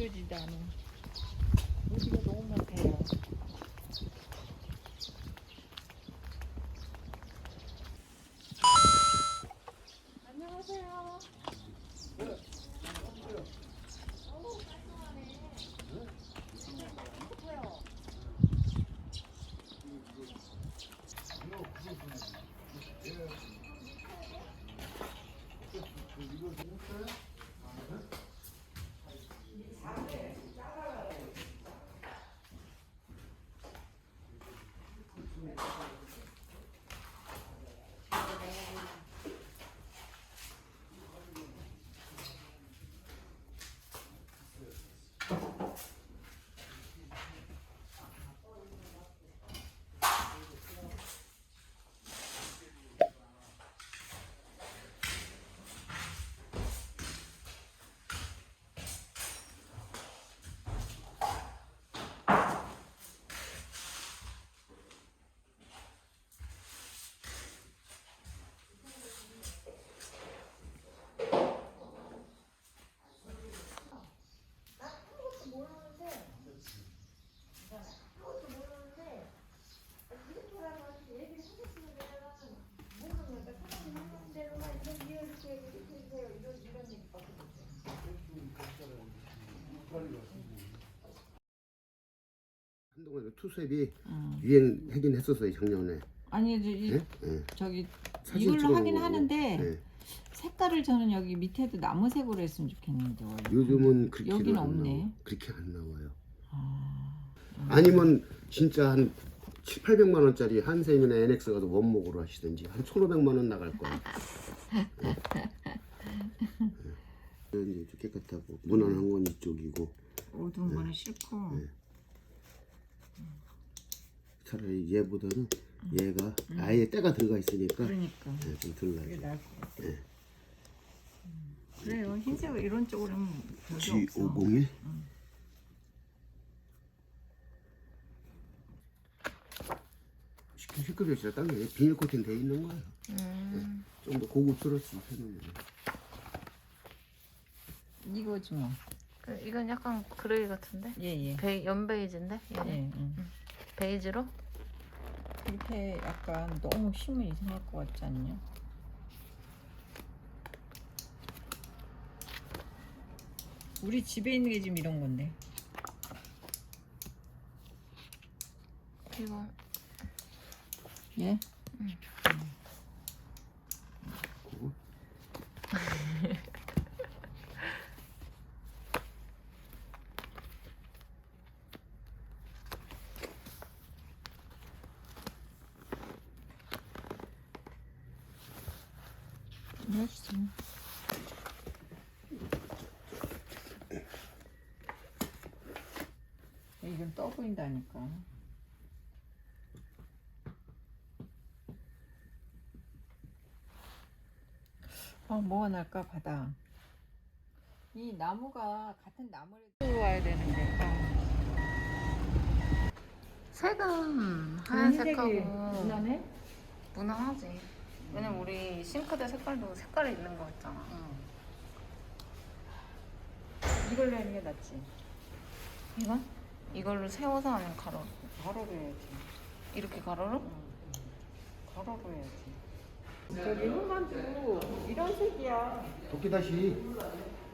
비워지도 않아. 우리가 너무 많대요. 안녕하세요. 한동안 투수앱이 음. 유행하긴 했었어요 작년에. 아니 저, 이, 예? 예. 저기 사진 이걸로 찍어놓은 하긴 거고. 하는데 예. 색깔을 저는 여기 밑에도 나무색으로 했으면 좋겠는데 원래. 요즘은 그렇게 여긴 안 없네. 나와. 그렇게 안 나와요. 아, 아니면 진짜 한 7, 800만 원짜리 한샘이나 NX 가서 원목으로 하시든지 한 1,500만 원 나갈 거야. 예. 예. 이제 깨끗하고 무난한 건 이쪽이고 어두운 거는 싫고. 네. 차라리 얘보다는 얘가 음. 아예 때가 들어가 있으니까 그러니까 예, 좀덜 그게 나죠. 나을 것 같아. 예. 음. 그래요 흰색 이런 쪽으로는 별로 없어. G501 시끌 시끌해지라 땅에 비닐 코팅 돼 있는 거예요. 음. 좀더 고급스럽지 해놓으면. 이거 지 뭐. 그 이건 약간 그레이 같은데? 예예. 베이, 연베이지인데? 예. 예, 응. 베이지로? 밑에 약간 너무 힘은 이상할 것 같지 않냐? 우리 집에 있는 게 지금 이런 건데. 이거 예? 그 해주세요. 이건 떠 보인다니까. 어, 뭐가 날까 바다. 이 나무가 같은 나무를 들어와야 되는데. 색은 흰색이 하얀색하고 무난해? 무난하지 왜냐면 우리 싱크대 색깔도 색깔이 있는 거 있잖아 이걸로 하는 게 낫지. 이건? 이걸로 세워서 아니면 가로로? 가로로 해야지. 이렇게 가로로? 가로로 해야지. 저기 흑만두 이런 색이야. 도끼다시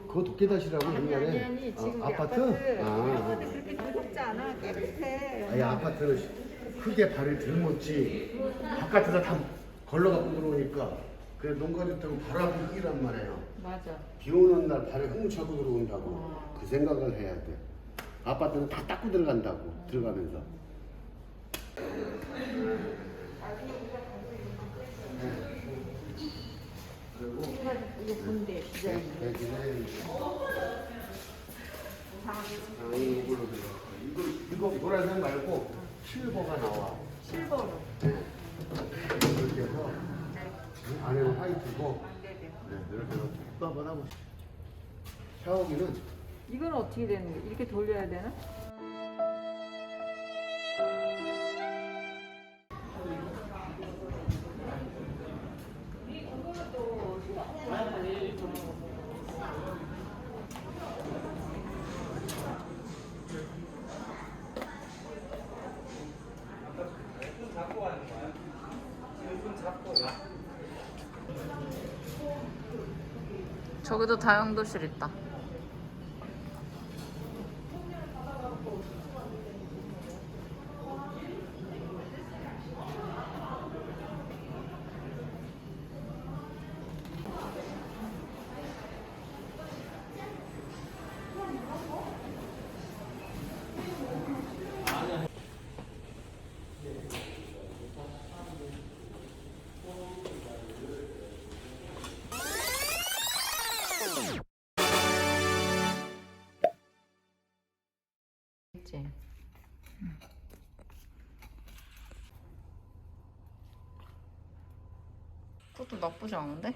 그거 도끼다시라고 아니 아니 아니 지금 아, 우리 아파트? 아파트 아. 아파트 그렇게 두껍지 않아 깨끗해. 아니 아파트는 크게 발을 들먹지 바깥에서 다 걸러갖고 들어오니까 그 농가주택은 바로 앞에 흙이란 말이에요 맞아. 비 오는 날 발에 흙 묻혀고 들어온다고 어. 그 생각을 해야 돼 아파트는 다 닦고 들어간다고 들어가면서 이거 본데 디자인. 네, 디자인 아, 이걸로 들어가 이거 이거 보라색 말고 실버가 나와 실버로. 해서 안에는 화이트고. 네, 이렇게 해서 또 한번 하고 샤워기는 이건 어떻게 되는 거야? 이렇게 돌려야 되나? 저기도 다용도실 있다. 있지. 그것도 나쁘지 않은데?